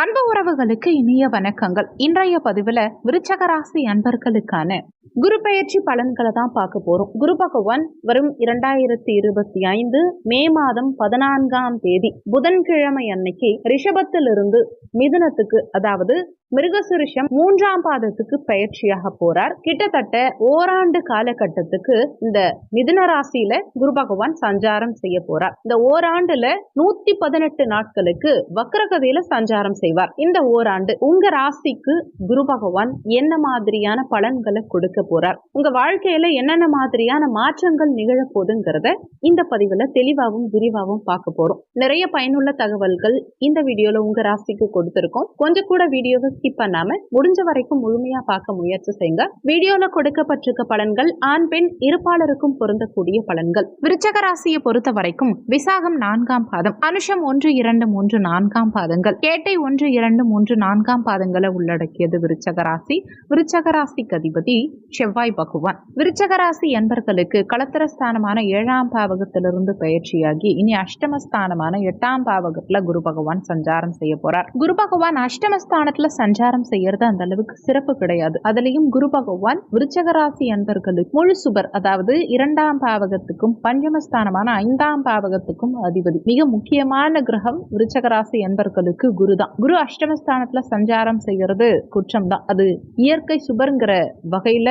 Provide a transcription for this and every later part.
அன்பு உறவுகளுக்கு இனிய வணக்கங்கள். இன்றைய பதிவுல விருச்சகராசி அன்பர்களுக்கான குரு பெயர்ச்சி பலன்களை தான் பார்க்க போறோம். குரு பகவான் வரும் இரண்டாயிரத்தி இருபத்தி ஐந்து மே மாதம் பதினான்காம் தேதி புதன்கிழமை அன்னைக்கு ரிஷபத்திலிருந்து மிதுனத்துக்கு அதாவது மிருகசுருஷம் மூன்றாம் பாதத்துக்கு பயிற்சியாக போறார். கிட்டத்தட்ட ஓராண்டு காலகட்டத்துக்கு இந்த மிதுன ராசியில குரு பகவான் சஞ்சாரம் செய்ய போறார். இந்த ஓராண்டுல நூத்தி பதினெட்டு நாட்களுக்கு வக்ரகதியில சஞ்சாரம் செய்வார். இந்த ஓராண்டு உங்க ராசிக்கு குரு பகவான் என்ன மாதிரியான பலன்களை கொடுக்க போறார்? உங்க வாழ்க்கையில என்னென்ன மாதிரியான மாற்றங்கள் நிகழ போதுங்கிறத இந்த பதிவுல தெளிவாகவும் விரிவாகவும் பார்க்க போறோம். நிறைய பயனுள்ள தகவல்கள் இந்த வீடியோல உங்க ராசிக்கு கொடுத்திருக்கோம். கொஞ்சம் கூட வீடியோவை ஸ்கிப் பண்ணாம முடிஞ்ச வரைக்கும் முழுமையா பார்க்க முயற்சி செய்யுங்க வீடியோல கொடுக்கப்பட்டிருக்க பலன்கள் ஆண் பெண் இருப்பாளருக்கும் பொருந்தக்கூடிய பலன்கள். விருச்சக ராசியை பொறுத்த வரைக்கும் விசாகம் நான்காம் பாதம் அனுஷம் ஒன்று இரண்டு மூன்று நான்காம் பாதங்கள் கேட்டை ஒன்று இரண்டு மூன்று நான்காம் பாதங்களை உள்ளடக்கியது விருச்சக ராசி. விருச்சக ராசிக்கு அதிபதி செவ்வாய் பகவான். விருச்சக ராசி என்பர்களுக்கு களத்திரஸ்தானமான ஏழாம் பாவகத்திலிருந்து பயிற்சியாகி இனி அஷ்டமஸ்தானமான எட்டாம் பாவகத்துல குரு பகவான் சஞ்சாரம் செய்ய போறார். குரு பகவான் அஷ்டமஸ்தானத்துல சஞ்சாரம் செய்யறது அந்த அளவுக்கு சிறப்பு கிடையாது. அதுலயும் குரு பகவான் விருச்சக ராசி அன்பர்களுக்கு முழு சுபர் அதாவது இரண்டாம் பாவகத்துக்கும் பஞ்சமஸ்தானமான ஐந்தாம் பாவகத்துக்கும் அதிபதி. மிக முக்கியமான கிரகம் விருச்சக ராசி என்பர்களுக்கு குரு தான். குரு அஷ்டமஸ்தானத்துல சஞ்சாரம் செய்யறது குற்றம் தான். அது இயற்கை சுபருங்கிற வகையில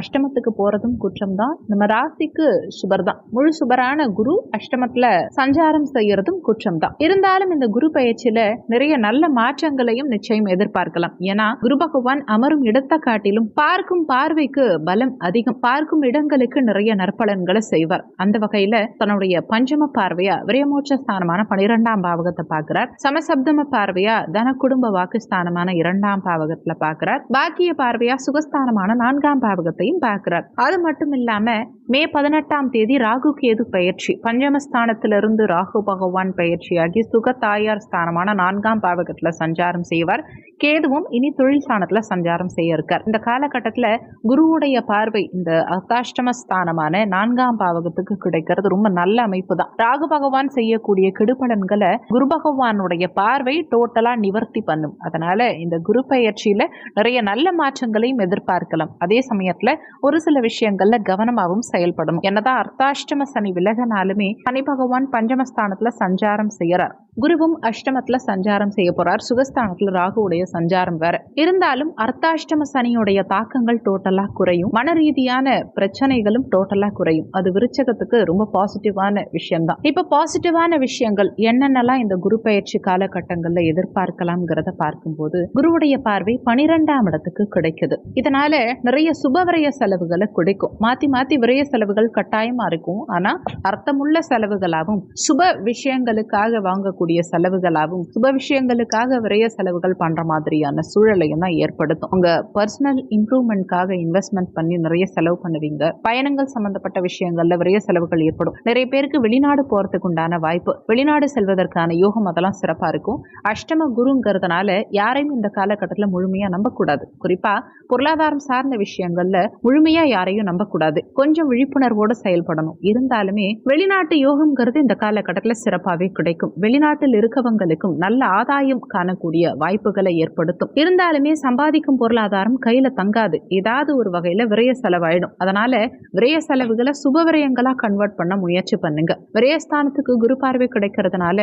அஷ்டமத்துக்கு போறதும் குற்றம் தான் நம்ம ராசிக்கு சுபர் தான் முழு சுபரான குரு அஷ்டமத்துல சஞ்சாரம் செய்யறதும் குற்றம் தான் இருந்தாலும் இந்த குரு பயிற்சியில நிறைய நல்ல மாற்றங்களையும் நிச்சயம் எதிர்பார்க்கலாம். ஏன்னா குரு பகவான் அமரும் இடத்தை காட்டிலும் பார்க்கும் பார்வைக்கு பலம் அதிகம். பார்க்கும் இடங்களுக்கு நிறைய நற்பலன்களை செய்வார். அந்த வகையில தன்னுடைய பஞ்சம பார்வையா விரயமோட்ச ஸ்தானமான பனிரெண்டாம் பாவகத்தை பார்க்கிறார். சமசப்தம பார்வையா தன குடும்ப வாக்குஸ்தானமான இரண்டாம் பாவகத்துல பார்க்கிறார். பாக்கிய பார்வையா சுகஸ்தானமான நான்காம் பாவகத்தை பலன்களையும் பார்க்கிறார். அது மட்டும் இல்லாம மே பதினெட்டாம் தேதி ராகு கேது பயிற்சி. பஞ்சமஸ்தானத்திலிருந்து ராகு பகவான் பயிற்சியாகி சுக தாயார் ஸ்தானமான நான்காம் பாவகத்தில் சஞ்சாரம் செய்வார். கேதுவும் இனி தொழில் ஸ்தானத்தில் சஞ்சாரம் செய்ய இருக்கார். இந்த காலகட்டத்துல குருவுடைய பார்வை இந்த அர்த்தாஷ்டம ஸ்தானமான நான்காம் பாவகத்துக்கு கிடைக்கிறது. ரொம்ப நல்ல அமைப்பு தான் ராகு பகவான் செய்யக்கூடிய கெடுபலன்களை குரு பகவானுடைய பார்வை டோட்டலா நிவர்த்தி பண்ணும். அதனால இந்த குரு பயிற்சியில நிறைய நல்ல மாற்றங்களையும் எதிர்பார்க்கலாம். அதே சமயத்துல ஒரு சில விஷயங்களில் கவனமாகவும் செயல்படணும் என்னதான் அர்த்தாஷ்டம சனி விலகினாலுமே சனி பகவான் பஞ்சமஸ்தானத்துல சஞ்சாரம் செய்யறார். குருவும் அஷ்டமத்துல சஞ்சாரம் செய்ய போறார். சுகஸ்தானத்துல ராகுவுடைய சஞ்சாரம் வேற. இருந்தாலும் அர்த்தாஷ்டம சனியுடைய தாக்கங்கள் டோட்டலா குறையும். மன ரீதியான பிரச்சனைகளும் டோட்டலா குறையும். அது விருச்சகத்துக்கு ரொம்ப பாசிட்டிவான விஷயம்தான். இப்ப பாசிட்டிவான விஷயங்கள் என்னென்னலாம் இந்த குரு பயிற்சி காலகட்டங்கள்ல எதிர்பார்க்கலாம்ங்கிறத பார்க்கும்போது குருவுடைய பார்வை பனிரெண்டாம் இடத்துக்கு கிடைக்குது. இதனால நிறைய சுப விரய செலவுகளை கிடைக்கும். மாத்தி மாத்தி விரய செலவுகள் கட்டாயமாக இருக்கும். ஆனால் அர்த்தமுள்ள செலவுகளாகவும் சுப விஷயங்களுக்காக வாங்கக்கூடிய செலவுகளாகவும் சுப விஷயங்களுக்காக விரைய செலவுகள் பண்ணுற மாதிரியான சூழலையும் தான் ஏற்படுத்தும். உங்கள் பர்சனல் இம்ப்ரூவ்மெண்ட்காக இன்வெஸ்ட்மெண்ட் பண்ணி நிறைய செலவு பண்ணுவீங்க. பயணங்கள் சம்மந்தப்பட்ட விஷயங்களில் விரைய செலவுகள் ஏற்படும். நிறைய பேருக்கு வெளிநாடு போறதுக்கு உண்டான வாய்ப்பு வெளிநாடு செல்வதற்கான யோகம் அதெல்லாம் சிறப்பாக இருக்கும். அஷ்டம குருங்கிறதுனால யாரையும் இந்த காலகட்டத்தில் முழுமையாக நம்பக்கூடாது. குறிப்பாக பொருளாதாரம் சார்ந்த விஷயங்களில் முழுமையாக யாரையும் நம்பக்கூடாது. கொஞ்சம் விழிப்புணர்வோடு செயல்படணும். இருந்தாலுமே வெளிநாட்டு யோகம்ங்கிறது இந்த காலகட்டத்தில் சிறப்பாகவே கிடைக்கும். வெளிநாட்டில் இருக்கவங்களுக்கும் நல்ல ஆதாயம் காணக்கூடிய வாய்ப்புகளை ஏற்படுத்தும். இருந்தாலுமே சம்பாதிக்கும் பொருளாதாரம் கையில தங்காது. ஏதாவது ஒரு வகையில விரய செலவாயிடும். அதனால விரய செலவுகளை சுப விரயங்களா கன்வெர்ட் பண்ண முயற்சி பண்ணுங்க. விரயஸ்தானத்துக்கு குரு பார்வை கிடைக்கிறதுனால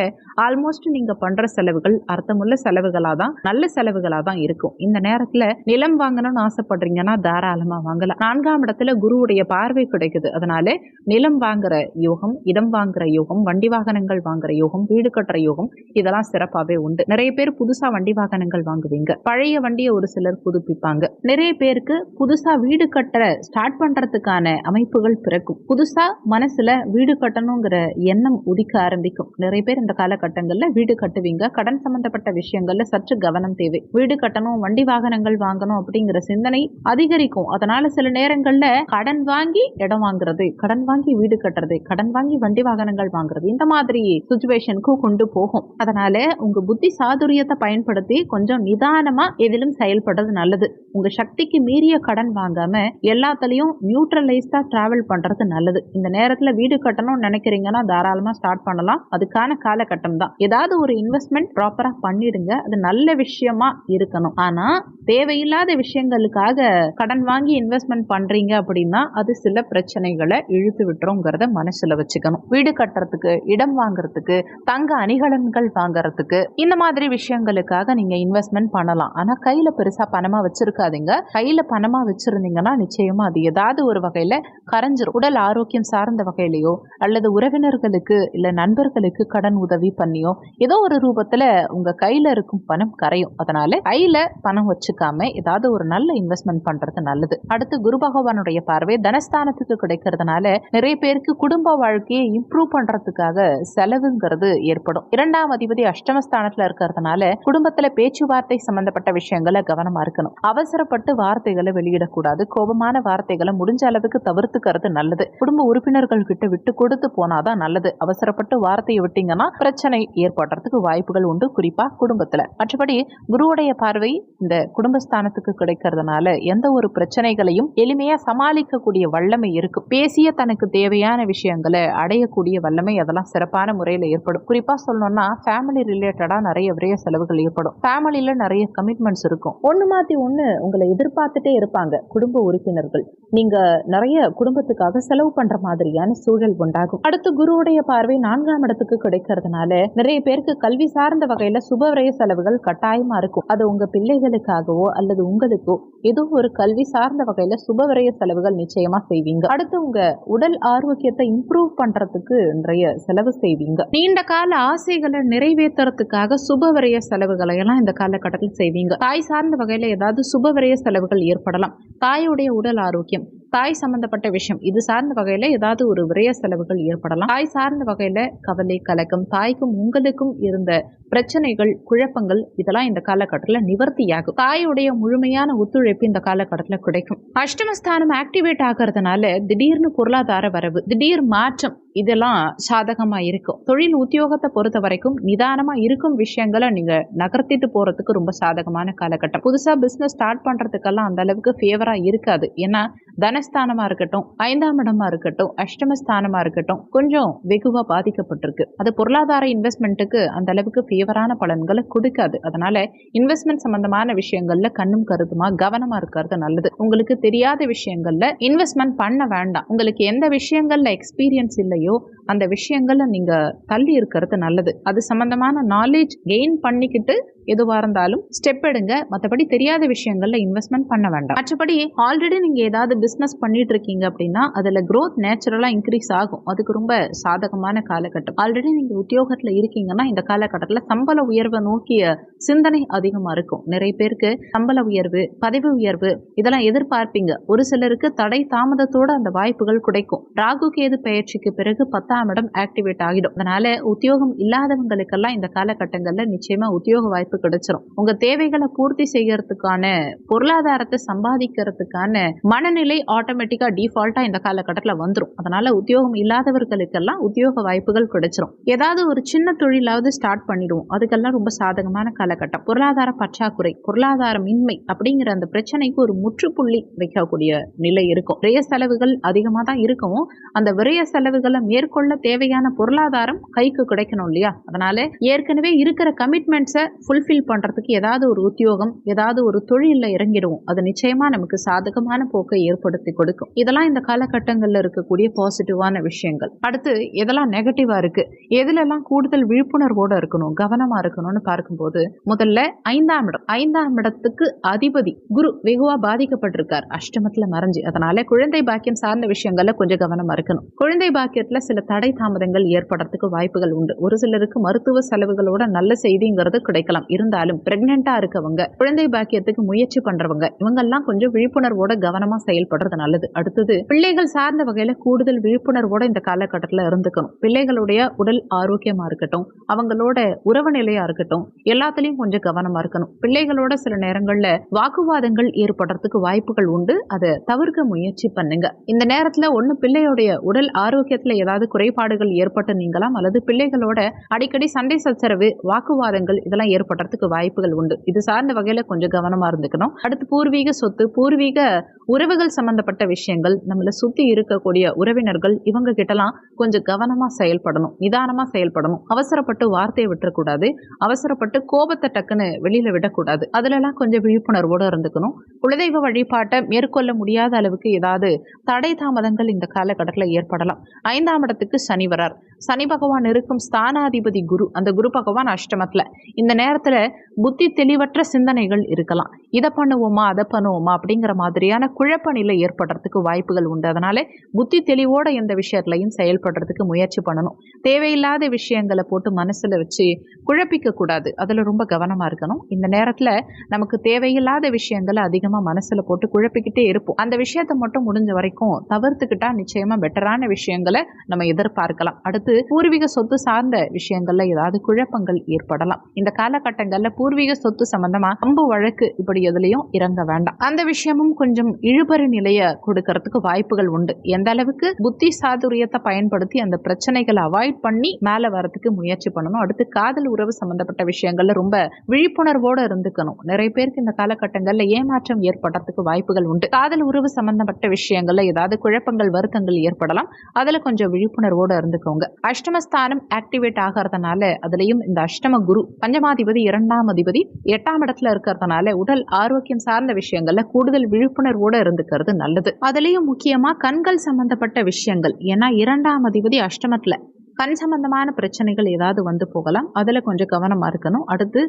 ஆல்மோஸ்ட் நீங்க பண்ற செலவுகள் அர்த்தமுள்ள செலவுகளா தான் நல்ல செலவுகளா தான் இருக்கும். இந்த நேரத்துல நிலம் வாங்கணும்னு ஆசைப்படுறீங்கன்னா தாராளமா வாங்கலாம். நான்காம் இடத்துல குருவுடைய பார்வை கிடைக்குது. அதனால நிலம் வாங்குற யோகம் இடம் வாங்குற யோகம் வண்டி வாகனங்கள் வாங்குற யோகம் வீடு கட்டுற யோகம் இதெல்லாம் சிறப்பாகவே உண்டு. நிறைய பேர் புதுசா வண்டி வாகனங்கள் வாங்குவீங்க. பழைய வண்டியை ஒரு சிலர் புதுப்பிப்பாங்க. நிறைய பேருக்கு புதுசா வீடு கட்ட ஸ்டார்ட் பண்றதுக்கான அமைப்புகள் பிறக்கும். புதுசா மனசுல வீடு கட்டணுங்கிற எண்ணம் உதிக்க ஆரம்பிக்கும். நிறைய பேர் இந்த காலகட்டங்கள்ல வீடு கட்டுவீங்க. கடன் சம்பந்தப்பட்ட விஷயங்கள்ல சற்று கவனம் தேவை. வீடு கட்டணும் வண்டி வாகனங்கள் வாங்கணும் அப்படிங்கிற சிந்தனை அதிகரிக்கும். அதனால சில நேரங்கள்ல கடன் வாங்கி இடம் இடம் வாங்குறது கடன் வாங்கி வீடு கட்டுறது கடன் வாங்கி வண்டி வாகனங்கள் வாங்குறது இந்த மாதிரி சுச்சுவேஷனுக்கு கொண்டு போகும். அதனால உங்க புத்தி சாதுரியத்தை பயன்படுத்தி கொஞ்சம் நிதானமா எதிலும் செயல்படுறது நல்லது. உங்க சக்திக்கு மீறிய கடன் வாங்காம எல்லாத்துலயும் நியூட்ரலைஸ்டா டிராவல் பண்றது நல்லது. இந்த நேரத்துல வீடு கட்டணும்னு நினைக்கிறீங்கன்னா தாராளமா ஸ்டார்ட் பண்ணலாம். அதுக்கான காலகட்டம் தான். ஏதாவது ஒரு இன்வெஸ்ட்மெண்ட் ப்ராப்பரா பண்ணிடுங்க. அது நல்ல விஷயமா இருக்கணும். ஆனா தேவையில்லாத விஷயங்களுக்காக கடன் வாங்கி இன்வெஸ்ட்மெண்ட் பண்றீங்க அப்படின்னா அது சில பிரச்சனை பிரச்சனைகளை இழுத்து விட்டுறோங்கிறத மனசுல வச்சுக்கணும். வீடு கட்டுறதுக்கு இடம் வாங்குறதுக்கு தங்க அணிகலன்கள் வாங்குறதுக்கு இந்த மாதிரி விஷயங்களுக்காக நீங்க இன்வெஸ்ட்மெண்ட் பண்ணலாம். ஆனா கையில பெருசா பணமா வச்சிருக்காதீங்க. கையில பணமா வச்சிருந்தீங்கன்னா நிச்சயமா அது ஏதாவது ஒரு வகையில கரைஞ்சிரும். உடல் ஆரோக்கியம் சார்ந்த வகையிலையோ அல்லது உறவினர்களுக்கு இல்ல நண்பர்களுக்கு கடன் உதவி பண்ணியோ ஏதோ ஒரு ரூபத்துல உங்க கையில இருக்கும் பணம் கரையும். அதனால கையில பணம் வச்சுக்காம ஏதாவது ஒரு நல்ல இன்வெஸ்ட்மெண்ட் பண்றது நல்லது. அடுத்து குரு பகவானுடைய பார்வை தனஸ்தானத்துக்கு கிடைக்கிறதுனால நிறைய பேருக்கு குடும்ப வாழ்க்கையை இம்ப்ரூவ் பண்றதுக்காக செலவுங்கிறது ஏற்படும். இரண்டாம் அதிபதி அஷ்டமஸ்தானத்துல இருக்கிறதுனால குடும்பத்துல பேச்சுவார்த்தை சம்பந்தப்பட்ட விஷயங்களை கவனமா இருக்கணும். அவசரப்பட்டு வார்த்தைகளை வெளியிடக்கூடாது. கோபமான வார்த்தைகளை முடிஞ்ச அளவுக்கு தவிர்த்துக்கிறது நல்லது. குடும்ப உறுப்பினர்கள் கிட்ட விட்டு கொடுத்து போனாதான் நல்லது. அவசரப்பட்டு வார்த்தையை விட்டீங்கன்னா பிரச்சனை ஏற்படுறதுக்கு வாய்ப்புகள் உண்டு. குறிப்பா குடும்பத்துல. மற்றபடி குருவுடைய பார்வை இந்த குடும்பஸ்தானத்துக்கு கிடைக்கிறதுனால எந்த ஒரு பிரச்சனைகளையும் எளிமையா சமாளிக்கக்கூடிய வல்லமை இருக்கும் பேசிய தனக்கு தேவையான விஷயங்களை அடையக்கூடிய வல்லமை அதெல்லாம் சிறப்பான முறையில் ஏற்படும். குறிப்பா சொல்லணும்னா ஃபேமிலி ரிலேட்டடா நிறைய விரைய செலவுகள் ஏற்படும். ஃபேமிலியில நிறைய கமிட்மெண்ட்ஸ் இருக்கும். ஒண்ணு மாத்தி ஒண்ணு உங்களை எதிர்பார்த்துட்டே இருப்பாங்க குடும்ப உறுப்பினர்கள். நீங்க நிறைய குடும்பத்துக்காக செலவு பண்ற மாதிரியான சூழல் உண்டாகும். அடுத்து குருவுடைய பார்வை நான்காம் இடத்துக்கு கிடைக்கிறதுனால நிறைய பேருக்கு கல்வி சார்ந்த வகையில சுபவிரய செலவுகள் கட்டாயமா இருக்கும். அது உங்க பிள்ளைகளுக்காகவோ அல்லது உங்களுக்கோ ஏதோ ஒரு கல்வி சார்ந்த வகையில சுபவிரய செலவுகள் நிச்சயமா செய்வீங்க. அடுத்து உங்க உடல் ஆரோக்கியத்தை இம்ப்ரூவ் பண்றதுக்கு நிறைய செலவு செய்வீங்க. நீண்ட கால ஆசைகளை நிறைவேற்றுறதுக்காக சுபவரைய செலவுகளை எல்லாம் இந்த காலகட்டத்தில் செய்வீங்க. தாய் சார்ந்த வகையில ஏதாவது சுபவரைய செலவுகள் ஏற்படலாம். தாயுடைய உடல் ஆரோக்கியம் தாய் சம்பந்தப்பட்ட விஷயம். இது சார்ந்த வகையில ஏதாவது ஒரு விரய செலவுகள் ஏற்படலாம். தாய் சார்ந்த வகையில கவலை கலக்கம் தாய்க்கும் உங்களுக்கும் இருந்த பிரச்சனைகள் குழப்பங்கள் இதெல்லாம் இந்த காலகட்டத்தில் நிவர்த்தியாகும். தாயுடைய முழுமையான ஒத்துழைப்பு இந்த காலகட்டத்தில் கிடைக்கும். அஷ்டமஸ்தானம் ஆக்டிவேட் ஆகிறதுனால திடீர்னு பொருளாதார வரவு திடீர் மாற்றம் இதெல்லாம் சாதகமா இருக்கும். தொழில் உத்தியோகத்தை பொறுத்த வரைக்கும் நிதானமா இருக்கும் விஷயங்களை நீங்க நகர்த்திட்டு போறதுக்கு ரொம்ப சாதகமான காலகட்டம். புதுசா பிசினஸ் ஸ்டார்ட் பண்றதுக்கெல்லாம் அந்த அளவுக்கு ஃபேவரா இருக்காது. ஏன்னா தனஸ்தானமா இருக்கட்டும் ஐந்தாம் இடமா இருக்கட்டும் அஷ்டமஸ்தானமா இருக்கட்டும் கொஞ்சம் வெகுவா பாதிக்கப்பட்டிருக்கு. அது பொருளாதார இன்வெஸ்ட்மெண்ட்டுக்கு அந்த அளவுக்கு ஃபேவரான பலன்களை கொடுக்காது. அதனால இன்வெஸ்ட்மெண்ட் சம்பந்தமான விஷயங்கள்ல கண்ணும் கருத்துமா கவனமா இருக்கிறது நல்லது. உங்களுக்கு தெரியாத விஷயங்கள்ல இன்வெஸ்ட்மெண்ட் பண்ண வேண்டாம். உங்களுக்கு எந்த விஷயங்கள்ல எக்ஸ்பீரியன்ஸ் இல்லையோ அந்த விஷயங்கள்ல நீங்க தள்ளி இருக்கிறது நல்லது. அது சம்பந்தமான நாலேஜ் கெயின் பண்ணிக்கிட்டு எதுவாக இருந்தாலும் ஸ்டெப் எடுங்க. மற்றபடி தெரியாத விஷயங்கள்ல இன்வெஸ்ட்மெண்ட் பண்ண வேண்டாம். மற்றபடி ஆல்ரெடி நீங்க ஏதாவது பிஸ்னஸ் பண்ணிட்டு இருக்கீங்க அப்படின்னா அதில் க்ரோத் நேச்சுரலாக இன்க்ரீஸ் ஆகும். அதுக்கு ரொம்ப சாதகமான காலகட்டம். ஆல்ரெடி நீங்கள் உத்தியோகத்தில் இருக்கீங்கன்னா இந்த காலகட்டத்தில் சம்பள உயர்வை நோக்கிய சிந்தனை அதிகமாக இருக்கும். நிறைய பேருக்கு சம்பள உயர்வு பதவி உயர்வு இதெல்லாம் எதிர்பார்ப்பீங்க. ஒரு சிலருக்கு தடை தாமதத்தோட அந்த வாய்ப்புகள் கிடைக்கும். ராகு கேது பயிற்சிக்கு பிறகு பத்தாம் இடம் ஆக்டிவேட் ஆகிடும். அதனால உத்தியோகம் இல்லாதவங்களுக்கெல்லாம் இந்த காலகட்டங்களில் நிச்சயமா உத்தியோக வாய்ப்பு கிடைச்சிரும். உங்க தேவைகளை பூர்த்தி செய்யறதுக்கான பொருளாதாரத்தை சம்பாதிக்கிறதுக்கான மனநிலை வேலை ஆட்டோமேட்டிக்காக டிஃபால்ட்டாக இந்த காலகட்டத்தில் வந்துடும் அதனால் உத்தியோகம் இல்லாதவர்களுக்கெல்லாம் உத்தியோக வாய்ப்புகள் கிடைச்சிரும். ஏதாவது ஒரு சின்ன தொழிலாவது ஸ்டார்ட் பண்ணிடுவோம். அதுக்கெல்லாம் ரொம்ப சாதகமான காலகட்டம். பொருளாதார பற்றாக்குறை பொருளாதாரம் இன்மை அப்படிங்கிற அந்த பிரச்சனைக்கு ஒரு முற்றுப்புள்ளி வைக்கக்கூடிய நிலை இருக்கும். விரய செலவுகள் அதிகமாக தான் இருக்கும் அந்த விரய செலவுகளை மேற்கொள்ள தேவையான பொருளாதாரம் கைக்கு கிடைக்கணும் இல்லையா? அதனால ஏற்கனவே இருக்கிற கமிட்மெண்ட்ஸை ஃபுல்ஃபில் பண்றதுக்கு ஏதாவது ஒரு உத்தியோகம் ஏதாவது ஒரு தொழிலில் இறங்கிடுவோம். அது நிச்சயமா நமக்கு சாதகமான போக்கை ஏற்படுத்தி கொடுக்கும். இதெல்லாம் இந்த காலகட்டங்களில் இருக்கக்கூடிய பாசிட்டிவான விஷயங்கள். அடுத்து எதெல்லாம் நெகட்டிவா இருக்கு? எதுலெல்லாம் கூடுதல் விழிப்புணர்வோட இருக்கணும் கவனமா இருக்கணும்னு பார்க்கும்போது முதல்ல ஐந்தாம் இடம். ஐந்தாம் இடத்துக்கு அதிபதி குரு வெகுவா பாதிக்கப்பட்டிருக்கார். அஷ்டமத்துல மறைஞ்சு. அதனால குழந்தை பாக்கியம் சார்ந்த விஷயங்கள்ல கொஞ்சம் கவனமா இருக்கணும். குழந்தை பாக்கியத்துல சில தடை தாமதங்கள் ஏற்படுறதுக்கு வாய்ப்புகள் உண்டு. ஒரு சிலருக்கு மருத்துவ செலவுகளோட நல்ல செய்திங்கிறது கிடைக்கலாம். இருந்தாலும் பிரெக்னெண்டா இருக்கவங்க குழந்தை பாக்கியத்துக்கு முயற்சி பண்றவங்க இவங்கெல்லாம் கொஞ்சம் விழிப்புணர்வோட கவனமா செயல்படுறது நல்லது. அடுத்தது பிள்ளைகள் சார்ந்த வகையில கூடுதல் விழிப்புணர்வோட இந்த காலகட்டத்தில் இருந்துக்கணும். பிள்ளைகளுடைய உடல் ஆரோக்கியமா இருக்கட்டும் அவங்களோட உறவு நிலையா இருக்கட்டும் எல்லாத்துலயும் கொஞ்சம் கவனமா இருக்கணும். பிள்ளைகளோட சில நேரங்கள்ல வாக்குவாதங்கள் ஏற்படுறதுக்கு வாய்ப்புகள் உண்டு. அதை தவிர்க்க முயற்சி பண்ணுங்க. இந்த நேரத்துல ஒண்ணு பிள்ளையோடைய உடல் ஆரோக்கியத்துல ஏதாவது குறைபாடுகள் ஏற்பட்டு நீங்களாம் அல்லது பிள்ளைகளோட அடிக்கடி சண்டை சச்சரவு வாக்குவாதங்கள் இதெல்லாம் ஏற்படுறதுக்கு வாய்ப்புகள் உண்டு. இது சார்ந்த வகையில கொஞ்சம் கவனமா இருந்துக்கணும். அடுத்து பூர்வீக சொத்து பூர்வீக உறவுகள் சம்பந்தப்பட்ட விஷயங்கள் நம்மளை சுற்றி இருக்கக்கூடிய உறவினர்கள் இவங்க கிட்டலாம் கொஞ்சம் கவனமாக செயல்படணும் நிதானமாக செயல்படணும். அவசரப்பட்டு வார்த்தையை விட்டுறக்கூடாது அவசரப்பட்டு கோபத்தை டக்குன்னு வெளியில் விடக்கூடாது. அதிலலாம் கொஞ்சம் விழிப்புணர்வோடு இருந்துக்கணும். குலதெய்வ வழிபாட்டை மேற்கொள்ள முடியாத அளவுக்கு ஏதாவது தடை தாமதங்கள் இந்த காலகட்டத்தில் ஏற்படலாம். ஐந்தாம் இடத்துக்கு சனி வரார். சனி பகவான் இருக்கும் ஸ்தானாதிபதி குரு அந்த குரு பகவான் அஷ்டமத்தில். இந்த நேரத்தில் புத்தி தெளிவற்ற சிந்தனைகள் இருக்கலாம். இதை பண்ணுவோமா அதை பண்ணுவோமா அப்படிங்கிற மாதிரியான குழப்ப நிலை ஏற்படுறதுக்கு வாய்ப்புகள் உண்டு. அதனால புத்தி தெளிவோட எந்த விஷயத்துலையும் செயல்படுறதுக்கு முயற்சி பண்ணணும். தேவையில்லாத விஷயங்களை போட்டு மனசுல வச்சு குழப்பிக்க கூடாது. அதில் ரொம்ப கவனமா இருக்கணும். இந்த நேரத்தில் நமக்கு தேவையில்லாத விஷயங்களை அதிகமாக மனசுல போட்டு குழப்பிக்கிட்டே இருப்போம். அந்த விஷயத்தை மட்டும் முடிஞ்ச வரைக்கும் தவிர்த்துக்கிட்டா நிச்சயமா பெட்டரான விஷயங்களை நம்ம எதிர்பார்க்கலாம். அடுத்து பூர்வீக சொத்து சார்ந்த விஷயங்கள்ல ஏதாவது குழப்பங்கள் ஏற்படலாம். இந்த காலகட்டங்கள்ல பூர்வீக சொத்து சம்பந்தமா அம்பு வழக்கு இப்படி எதுலயும் இறங்க வேண்டாம். அந்த விஷயமும் கொஞ்சம் இழுபறி நிலையை கொடுக்கறதுக்கு வாய்ப்புகள் உண்டு. எந்த அளவுக்கு புத்தி சாதுரியத்தை பயன்படுத்தி அந்த பிரச்சனைகளை அவாய்ட் பண்ணி மேல வரதுக்கு முயற்சி பண்ணணும். அடுத்து காதல் உறவு சம்பந்தப்பட்ட விஷயங்கள்ல ரொம்ப விழிப்புணர்வோட இருந்துக்கணும். நிறைய பேருக்கு இந்த காலகட்டங்கள்ல ஏமாற்றம் ஏற்படுறதுக்கு வாய்ப்புகள் உண்டு. காதல் உறவு சம்பந்தப்பட்ட விஷயங்கள்ல ஏதாவது குழப்பங்கள் வருத்தங்கள் ஏற்படலாம். அதுல கொஞ்சம் விழிப்புணர்வோட இருந்துக்கோங்க. அஷ்டமஸ்தானம் ஆக்டிவேட் ஆகிறதுனால அதுலயும் இந்த அஷ்டம குரு பஞ்சமாதிபதி இரண்டாம் அதிபதி எட்டாம் இடத்துல இருக்கிறதுனால உடல் ஆரோக்கியம் சார்ந்த விஷயங்கள்ல கூடுதல் விழிப்புணர்வோட இருந்துக்கிறது. நல்லது. அதுலயும் முக்கியமா கண்கள் சம்பந்தப்பட்ட விஷயங்கள். ஏன்னா இரண்டாம் அதிபதி அஷ்டமத்துல. கண் சம்பந்தமான பிரச்சனைகள் ஏதாவது வந்து போகலாம். அதில் கொஞ்சம் கவனமாக இருக்கணும். அடுத்து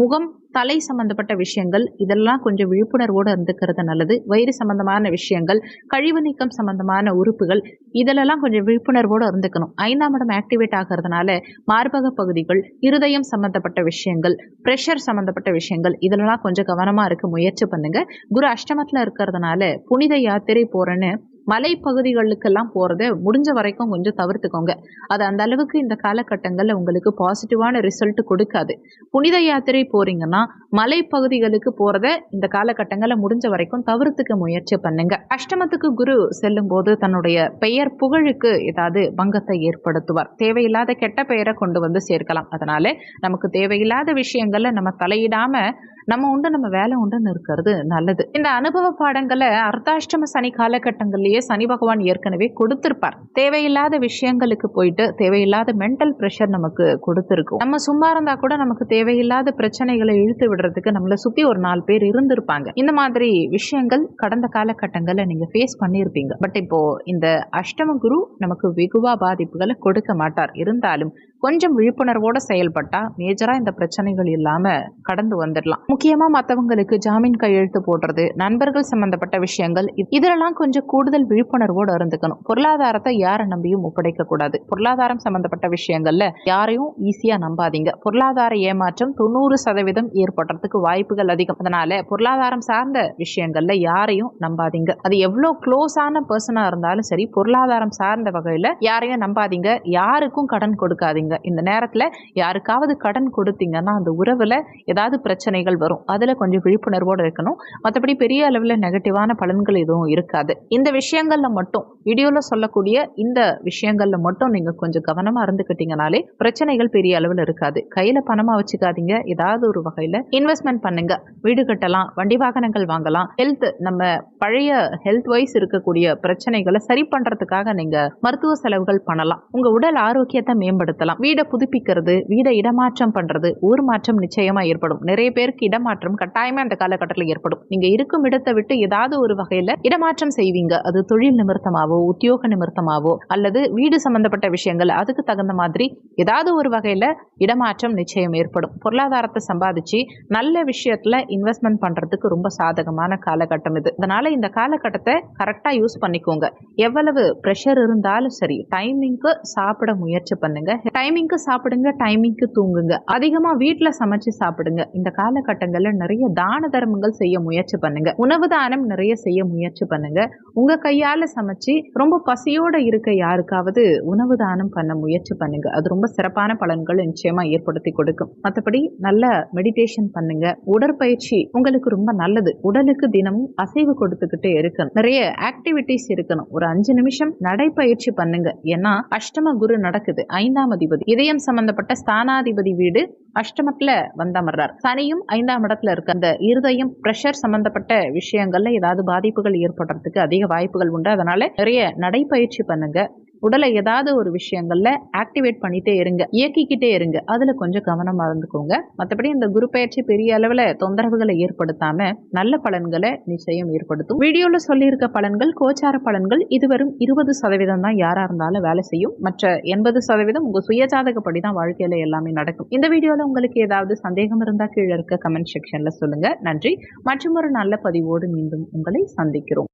முகம் தலை சம்பந்தப்பட்ட விஷயங்கள் இதெல்லாம் கொஞ்சம் விழிப்புணர்வோடு இருந்துக்கிறது நல்லது. வயிறு சம்பந்தமான விஷயங்கள் கழிவு நீக்கம் சம்பந்தமான உறுப்புகள் இதிலெல்லாம் கொஞ்சம் விழிப்புணர்வோடு இருந்துக்கணும். ஐந்தாம் இடம் ஆக்டிவேட் ஆகிறதுனால மார்பக பகுதிகள் இருதயம் சம்பந்தப்பட்ட விஷயங்கள் ப்ரெஷர் சம்பந்தப்பட்ட விஷயங்கள் இதிலெல்லாம் கொஞ்சம் கவனமாக இருக்க முயற்சி பண்ணுங்கள் குரு அஷ்டமத்தில் இருக்கிறதுனால புனித யாத்திரை போகிறேன்னு மலைப்பகுதிகளுக்கெல்லாம் போகிறத முடிஞ்ச வரைக்கும் கொஞ்சம் தவிர்த்துக்கோங்க. அது அந்த அளவுக்கு இந்த காலகட்டங்களில் உங்களுக்கு பாசிட்டிவான ரிசல்ட் கொடுக்காது. புனித யாத்திரை போறீங்கன்னா மலைப்பகுதிகளுக்கு போகிறத இந்த காலகட்டங்களில் முடிஞ்ச வரைக்கும் தவிர்த்துக்க முயற்சி பண்ணுங்க. அஷ்டமத்துக்கு குரு செல்லும் போது தன்னுடைய பெயர் புகழுக்கு ஏதாவது பங்கத்தை ஏற்படுத்துவார். தேவையில்லாத கெட்ட பெயரை கொண்டு வந்து சேர்க்கலாம். அதனால நமக்கு தேவையில்லாத விஷயங்கள்ல நம்ம தலையிடாம நம்ம உண்டு நம்ம வேலை உண்டுன்னு இருக்கிறது நல்லது. இந்த அனுபவ பாடங்களை அர்த்தாஷ்டம சனி காலகட்டங்கள்லயே சனி பகவான் ஏற்கனவே கொடுத்திருப்பார். தேவையில்லாத விஷயங்களுக்கு போயிட்டு தேவையில்லாத மென்டல் ப்ரெஷர் நமக்கு கொடுத்துருக்கும். நம்ம சும்மா இருந்தா கூட நமக்கு தேவையில்லாத பிரச்சனைகளை இழுத்து விடுறதுக்கு நம்மளை சுத்தி ஒரு நாலு பேர் இருந்திருப்பாங்க. இந்த மாதிரி விஷயங்கள் கடந்த காலகட்டங்களில் நீங்க ஃபேஸ் பண்ணியிருப்பீங்க. பட் இப்போ இந்த அஷ்டம குரு நமக்கு வெகுவா பாதிப்புகளை கொடுக்க மாட்டார். இருந்தாலும் கொஞ்சம் விழிப்புணர்வோட செயல்பட்டா மேஜரா இந்த பிரச்சனைகள் இல்லாம கடந்து வந்துடலாம். முக்கியமா மற்றவங்களுக்கு ஜாமீன் கையெழுத்து போடுறது நண்பர்கள் சம்பந்தப்பட்ட விஷயங்கள் இதெல்லாம் கொஞ்சம் கூடுதல் விழிப்புணர்வோடு இருந்துக்கணும். பொருளாதாரத்தை யாரை நம்பியும் ஒப்படைக்க கூடாது. பொருளாதாரம் சம்பந்தப்பட்ட விஷயங்கள்ல யாரையும் ஈஸியா நம்பாதீங்க. பொருளாதார ஏமாற்றம் தொண்ணூறு சதவீதம் ஏற்படுறதுக்கு வாய்ப்புகள் அதிகம். அதனால பொருளாதாரம் சார்ந்த விஷயங்கள்ல யாரையும் நம்பாதீங்க. அது எவ்வளோ க்ளோஸான பர்சனா இருந்தாலும் சரி பொருளாதாரம் சார்ந்த வகையில யாரையும் நம்பாதீங்க. யாருக்கும் கடன் கொடுக்காதீங்க. இந்த நேரத்துல யாருக்காவது கடன் கொடுத்தீங்கன்னா அந்த உறவுல ஏதாவது பிரச்சனைகள் வரும். அதில் கொஞ்சம் விழிப்புணர்வோட இருக்கணும். மற்றபடி பெரிய அளவில் நெகட்டிவான பலன்கள் எதுவும் இருக்காது. இந்த விஷயங்கள்ல மட்டும் வீடியோவில் சொல்லக்கூடிய இந்த விஷயங்கள்ல மட்டும் நீங்க கொஞ்சம் கவனமா இருந்துக்கிட்டீங்கனாலே பிரச்சனைகள் பெரிய அளவில் இருக்காது. கையில பணமா வச்சுக்காதீங்க. ஏதாவது ஒரு வகையில் இன்வெஸ்ட்மெண்ட் பண்ணுங்க. வீடு கட்டலாம் வண்டி வாகனங்கள் வாங்கலாம். ஹெல்த் நம்ம பழைய ஹெல்த் வைஸ் இருக்கக்கூடிய பிரச்சனைகளை சரி பண்றதுக்காக நீங்க மருத்துவ செலவுகள் பண்ணலாம். உங்க உடல் ஆரோக்கியத்தை மேம்படுத்தலாம். வீடை புதுப்பிக்கிறது வீடை இடமாற்றம் பண்றது ஊர் மாற்றம் நிச்சயமா ஏற்படும். நிறைய பேருக்கு இடமாற்றம் கட்டாயமாக அந்த காலகட்டத்தில் ஏற்படும். நீங்க இருக்கும் இடத்தை விட்டு ஏதாவது ஒரு வகையில இடமாற்றம் செய்வீங்க. அது தொழில் நிமித்தமாவோ உத்தியோக நிமித்தமாவோ அல்லது வீடு சம்பந்தப்பட்ட விஷயங்கள் அதுக்கு தகுந்த மாதிரி ஏதாவது ஒரு வகையில இடமாற்றம் நிச்சயம் ஏற்படும். பொருளாதாரத்தை சம்பாதிச்சு நல்ல விஷயத்துல இன்வெஸ்ட்மெண்ட் பண்றதுக்கு ரொம்ப சாதகமான காலகட்டம் இது. அதனால இந்த காலகட்டத்தை கரெக்டா யூஸ் பண்ணிக்கோங்க. எவ்வளவு ப்ரெஷர் இருந்தாலும் சரி டைமிங்க்கு சாப்பிட முயற்சி பண்ணுங்க. டைமிங்க்கு சாப்பிடுங்க டைமிங்க்கு தூங்குங்க. அதிகமா வீட்டில் சமைச்சு சாப்பிடுங்க. இந்த காலகட்டம் காலகட்டங்கள்ல நிறைய தான தர்மங்கள் செய்ய முயற்சி பண்ணுங்க. உணவு தானம் நிறைய செய்ய முயற்சி பண்ணுங்க. உங்க கையால சமைச்சு ரொம்ப பசியோட இருக்க யாருக்காவது உணவு தானம் பண்ண முயற்சி பண்ணுங்க. அது ரொம்ப சிறப்பான பலன்கள் நிச்சயமா ஏற்படுத்தி கொடுக்கும். மற்றபடி நல்ல மெடிடேஷன் பண்ணுங்க. உடற்பயிற்சி உங்களுக்கு ரொம்ப நல்லது. உடலுக்கு தினமும் அசைவு கொடுத்துக்கிட்டே இருக்கணும். நிறைய ஆக்டிவிட்டிஸ் இருக்கணும். ஒரு அஞ்சு நிமிஷம் நடைப்பயிற்சி பண்ணுங்க. ஏன்னா அஷ்டம குரு நடக்குது. ஐந்தாம் அதிபதி. இதயம் சம்பந்தப்பட்ட ஸ்தானாதிபதி வீடு அஷ்டமத்துல வந்தமர்றார். சனியும் ஐந்தாம் இடத்துல இருக்கு அந்த இருதயம் பிரஷர் சம்பந்தப்பட்ட விஷயங்கள்ல ஏதாவது பாதிப்புகள் ஏற்படுறதுக்கு அதிக வாய்ப்புகள் உண்டு. அதனால நிறைய நடைப்பயிற்சி பண்ணுங்க. உடலை ஏதாவது ஒரு விஷயங்கள்ல ஆக்டிவேட் பண்ணிட்டே இருங்க. இயக்கிக்கிட்டே இருங்க. அதுல கொஞ்சம் கவனமா இருந்துக்கோங்க. மற்றபடி இந்த குரு பயிற்சி பெரிய அளவுல தொந்தரவுகளை ஏற்படுத்தாம நல்ல பலன்களை நிச்சயம் ஏற்படுத்தும். வீடியோல சொல்லியிருக்க பலன்கள் கோச்சார பலன்கள் இதுவரும் இருபது சதவீதம் தான் யாரா இருந்தாலும் வேலை செய்யும். மற்ற எண்பது சதவீதம் உங்க சுயஜாதகப்படி தான் வாழ்க்கையில எல்லாமே நடக்கும். இந்த வீடியோல உங்களுக்கு ஏதாவது சந்தேகம் இருந்தா கீழே இருக்க கமெண்ட் செக்ஷன்ல சொல்லுங்க. நன்றி. மற்றும் ஒரு நல்ல பதிவோடு மீண்டும் உங்களை சந்திக்கிறோம்.